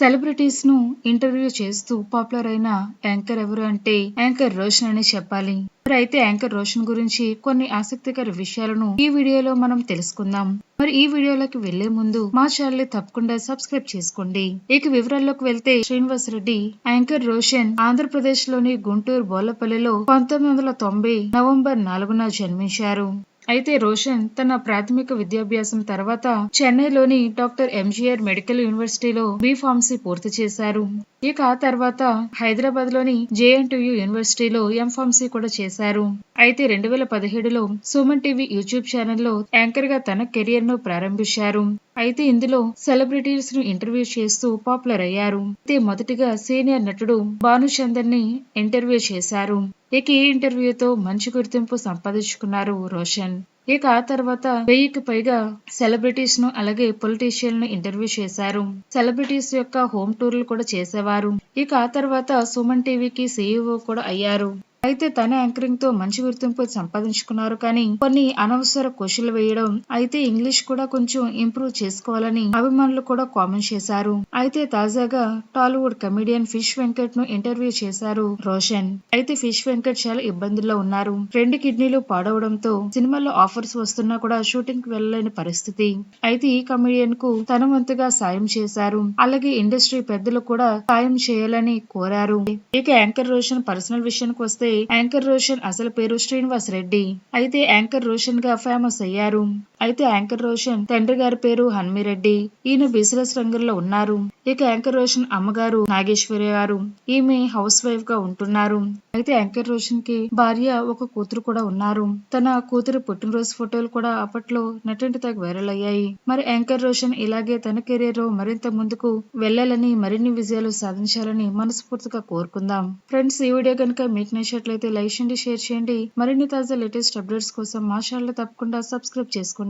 సెలబ్రిటీస్ను interview చేస్తూ popular అయిన anchor ఎవరు అంటే యాంకర్ రోషన్ అని చెప్పాలి. మరి అయితే యాంకర్ రోషన్ గురించి కొన్ని ఆసక్తికర విషయాలను ఈ వీడియోలో మనం తెలుసుకుందాం. మరి ఈ వీడియోలోకి వెళ్ళే ముందు మా ఛానల్ తప్పకుండా సబ్స్క్రైబ్ చేసుకోండి. ఇక వివరాల్లోకి వెళ్తే శ్రీనివాస్ రెడ్డి యాంకర్ రోషన్ ఆంధ్రప్రదేశ్లోని గుంటూరు బోలపల్లిలో పంతొమ్మిది వందల తొంభై నవంబర్ నాలుగున జన్మించారు. అయితే రోషన్ తన ప్రాథమిక విద్యాభ్యాసం తర్వాత చెన్నైలోని డాక్టర్ ఎంజీఆర్ మెడికల్ యూనివర్సిటీలో బి ఫార్మసీ పూర్తి చేశారు. ఇక ఆ తర్వాత హైదరాబాద్లోని జేఎన్టీయు యూనివర్సిటీలో ఎం ఫార్మసీ కూడా చేశారు. అయితే రెండు వేల పదిహేడులో సుమన్ టీవీ యూట్యూబ్ ఛానల్లో యాంకర్గా తన కెరియర్ను ప్రారంభించారు. అయితే ఇందులో సెలబ్రిటీస్ను ఇంటర్వ్యూ చేస్తూ పాపులర్ అయ్యారు. అయితే మొదటిగా సీనియర్ నటుడు భానుచందర్ని ఇంటర్వ్యూ చేశారు. ఇక ఈ ఇంటర్వ్యూతో మంచి గుర్తింపు సంపాదించుకున్నారు రోషన్. ఇక ఆ తర్వాత వెయ్యికి పైగా సెలబ్రిటీస్ను అలాగే పొలిటీషియన్ను ఇంటర్వ్యూ చేశారు. సెలబ్రిటీస్ యొక్క హోమ్ టూర్లు కూడా చేసేవారు. ఇక ఆ తర్వాత సుమన్ టీవీకి సీఈఓ కూడా అయ్యారు. అయితే తన యాంకరింగ్తో మంచి గుర్తింపు సంపాదించుకున్నారు కానీ కొన్ని అనవసర క్వశ్చన్లు వేయడం అయితే ఇంగ్లీష్ కూడా కొంచెం ఇంప్రూవ్ చేసుకోవాలని అభిమానులు కూడా కామెంట్ చేశారు. అయితే తాజాగా టాలీవుడ్ కమెడియన్ ఫిష్ వెంకట్ను ఇంటర్వ్యూ చేశారు రోషన్. అయితే ఫిష్ వెంకట్ చాలా ఇబ్బందుల్లో ఉన్నారు. రెండు కిడ్నీలు పాడవడంతో సినిమాలో ఆఫర్స్ వస్తున్నా కూడా షూటింగ్కి వెళ్ళలేని పరిస్థితి. అయితే ఈ కమెడియన్కు తన వంతుగా సాయం చేశారు. అలాగే ఇండస్ట్రీ పెద్దలు కూడా సాయం చేయాలని కోరారు. ఇక యాంకర్ రోషన్ పర్సనల్ విషయానికి వస్తే యాంకర్ రోషన్ అసలు పేరు శ్రీనివాస్ రెడ్డి. అయితే యాంకర్ రోషన్గా ఫేమస్ అయ్యారు. అయితే యాంకర్ రోషన్ తండ్రి గారి పేరు హన్మిరెడ్డి. ఈయన బిజినెస్ రంగంలో ఉన్నారు. ఇక యాంకర్ రోషన్ అమ్మగారు నాగేశ్వరి గారు. ఈమె హౌస్ వైఫ్గా ఉంటున్నారు. అయితే యాంకర్ రోషన్కి భార్య ఒక కూతురు కూడా ఉన్నారు. తన కూతురు పుట్టినరోజు ఫోటోలు కూడా అప్పట్లో నటింటి తగ్గ వైరల్ అయ్యాయి. మరి యాంకర్ రోషన్ ఇలాగే తన కెరీర్ మరింత ముందుకు వెళ్ళాలని మరిన్ని విజయాలు సాధించాలని మనస్ఫూర్తిగా కోరుకుందాం. ఫ్రెండ్స్ ఈ వీడియో కనుక మీకు నచ్చినట్లయితే లైక్ చేయండి షేర్ చేయండి. మరిన్ని తాజా లేటెస్ట్ అప్డేట్స్ కోసం మా ఛానల్ తప్పకుండా సబ్స్క్రైబ్ చేసుకోండి.